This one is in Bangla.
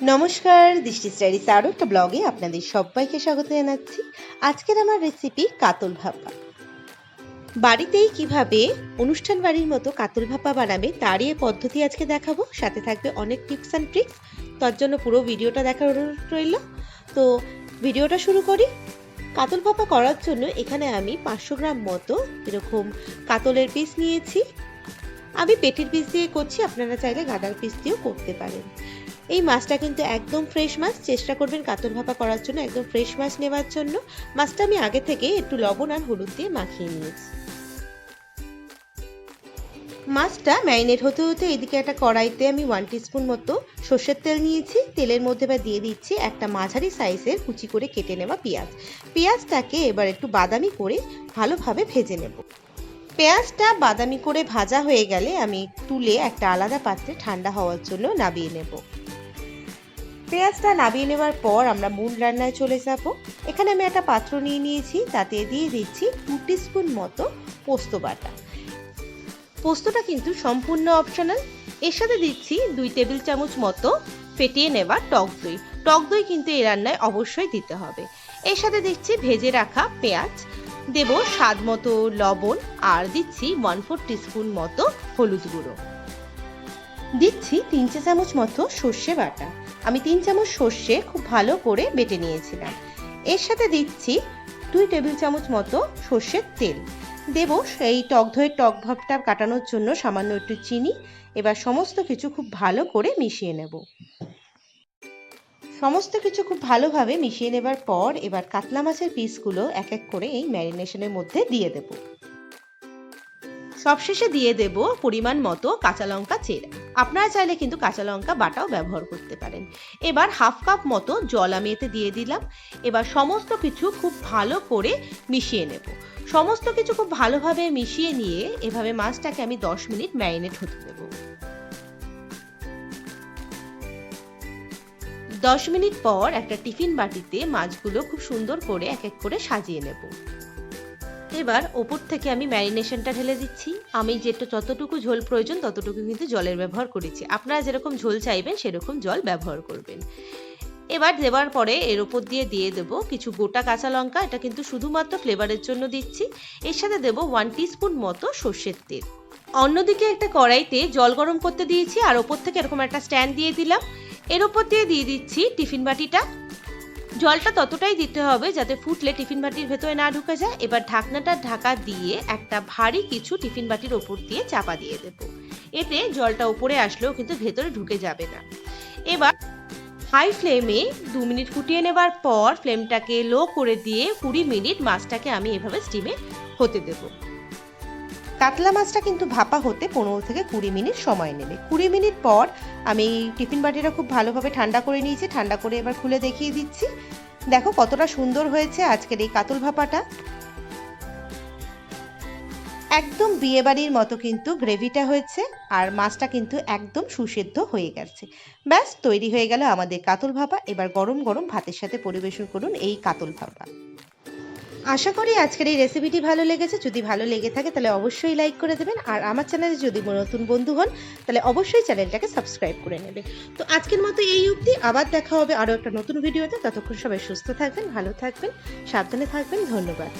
নমস্কার দৃষ্টি স্টাইরিস আরও একটা ব্লগে আপনাদের সবাইকে স্বাগত জানাচ্ছি। আজকের আমার রেসিপি কাতল ভাপা। বাড়িতেই কীভাবে অনুষ্ঠান বাড়ির মতো কাতল ভাপা বানাবে তারই পদ্ধতি আজকে দেখাবো। সাথে থাকবে অনেক টিপস অ্যান্ড ট্রিক্স তার জন্য পুরো ভিডিওটা দেখার অনুরোধ রইল। তো ভিডিওটা শুরু করি। কাতল ভাপা করার জন্য এখানে আমি পাঁচশো গ্রাম মতো এরকম কাতলের পিস নিয়েছি। আমি পেটির পিস দিয়ে করছি, আপনারা চাইলে গাদার পিস দিয়েও করতে পারেন। এই মাছটা কিন্তু একদম ফ্রেশ মাছ। চেষ্টা করবেন কাতল ভাপা করার জন্য, একদম ফ্রেশ মাছ নেওয়ার জন্য। মাছটা আমি আগে থেকে একটু লবণ আর হলুদ দিয়ে মাখিয়ে নিয়েছি। মাছটা ম্যারিনেট হতে হতে এদিকে একটা কড়াইতে আমি ওয়ান টিস্পুন মতো সর্ষের তেল নিয়েছি। তেলের মধ্যে এবার দিয়ে দিচ্ছি একটা মাঝারি সাইজের কুচি করে কেটে নেওয়া পেঁয়াজ। পেঁয়াজটাকে এবার একটু বাদামি করে ভালোভাবে ভেজে নেব। পেঁয়াজটা বাদামি করে ভাজা হয়ে গেলে আমি তুলে একটা আলাদা পাত্রে ঠান্ডা হওয়ার জন্য নামিয়ে নেব। পেঁয়াজটা নামিয়ে নেওয়ার পর আমরা মূল রান্নায় চলে যাব। এখানে আমি একটা পাত্র নিয়ে নিয়েছি, তাতে দিয়ে দিচ্ছি টু স্পুন মতো পোস্ত বাটা। পোস্তটা কিন্তু সম্পূর্ণ অপশনাল এর সাথে দিচ্ছি দুই টেবিল চামচ মতো ফেটিয়ে নেওয়া টক দই। টক দই কিন্তু এই রান্নায় অবশ্যই দিতে হবে। এর সাথে দিচ্ছি ভেজে রাখা পেঁয়াজ। দেব স্বাদ মতো লবণ আর দিচ্ছি ওয়ান ফোর টিস্পুন মতো হলুদ গুঁড়ো। দিচ্ছি তিন চা চামচ মতো সর্ষে বাটা। আমি তিন চামচ সর্ষে খুব ভালো করে বেটে নিয়েছিলাম। এর সাথে দিচ্ছি দুই টেবিল চামচ মতো সর্ষের তেল। দেব সেই টক দইয়ের টক ভাবটা কাটানোর জন্য সামান্য একটু চিনি। এবার সমস্ত কিছু খুব ভালো করে মিশিয়ে নেব। সমস্ত কিছু খুব ভালোভাবে মিশিয়ে নেবার পর এবার কাতলা মাছের পিসগুলো এক এক করে এই ম্যারিনেশনের মধ্যে দিয়ে দেব। সবশেষে দিয়ে দেব পরিমাণ মতো কাঁচা লঙ্কা চেরা। আপনারা চাইলে কিন্তু কাঁচা লঙ্কা বাটাও ব্যবহার করতে পারেন। এবার হাফ কাপ মতো জল আমি এতে দিয়ে দিলাম। এবার সমস্ত কিছু খুব ভালো করে মিশিয়ে নেব। সমস্ত কিছু খুব ভালোভাবে মিশিয়ে নিয়ে এভাবে মাছটাকে আমি দশ মিনিট ম্যারিনেট হতে দেবো। দশ মিনিট পর একটা টিফিন বাটিতে মাছগুলো খুব সুন্দর করে এক এক করে সাজিয়ে নেব। এবার ওপর থেকে আমি ম্যারিনেশনটা ঢেলে দিচ্ছি। আমি যেটা যতটুকু ঝোল প্রয়োজন ততটুকু কিন্তু জলের ব্যবহার করেছি। আপনারা যেরকম ঝোল চাইবেন সেরকম জল ব্যবহার করবেন। এবার দেওয়ার পরে এর ওপর দিয়ে দিয়ে দেব কিছু গোটা কাঁচা লঙ্কা। এটা কিন্তু শুধুমাত্র ফ্লেভারের জন্য দিচ্ছি। এর সাথে দেব ওয়ান টিস্পুন মতো সর্ষের তেল। অন্যদিকে একটা কড়াইতে জল গরম করতে দিয়েছি। আর ওপর থেকে এরকম একটা স্ট্যান্ড দিয়ে দিলাম। এর ওপর দিয়ে দিয়ে দিচ্ছি টিফিন বাটিটা। জলটা ততটাই দিতে হবে যাতে ফুটলে টিফিন বাটির ভেতরে না ঢুকে যায়। এবার ঢাকনাটা ঢাকা দিয়ে একটা ভারী কিছু টিফিন বাটির ওপর দিয়ে চাপা দিয়ে দেব। এতে জলটা উপরে আসলেও কিন্তু ভেতরে ঢুকে যাবে না। এবার হাই ফ্লেমে দু মিনিট ফুটিয়ে নেবার পর ফ্লেমটাকে লো করে দিয়ে কুড়ি মিনিট মাছটাকে আমি এভাবে স্টিমে হতে দেবো। কাতলা মাছটা কিন্তু ভাপা হতে পনেরো থেকে কুড়ি মিনিট সময় নেবে। কুড়ি মিনিট পর আমি টিফিন বাটিটা খুব ভালোভাবে ঠান্ডা করে নিয়েছি, ঠান্ডা করে এবার খুলে দেখিয়ে দিচ্ছি। দেখো কতটা সুন্দর হয়েছে আজকের এই কাতল ভাপাটা। একদম বিয়েবাড়ির মতো কিন্তু গ্রেভিটা হয়েছে আর মাছটা কিন্তু একদম সুসেদ্ধ হয়ে গেছে। ব্যাস, তৈরি হয়ে গেল আমাদের কাতল ভাপা। এবার গরম গরম ভাতের সাথে পরিবেশন করুন এই কাতল ভাপা। আশা করি আজকের এই রেসিপিটি ভালো লেগেছে। যদি ভালো লেগে থাকে, তাহলে অবশ্যই লাইক করে দেবেন। আর আমার চ্যানেলে যদি নতুন বন্ধু হন, তাহলে অবশ্যই চ্যানেলটাকে সাবস্ক্রাইব করে নেবে। তো আজকের মতো এই অবধি। আবার দেখা হবে আরও একটা নতুন ভিডিওতে ততক্ষণ সবাই সুস্থ থাকবেন, ভালো থাকবেন, সাবধানে থাকবেন। ধন্যবাদ।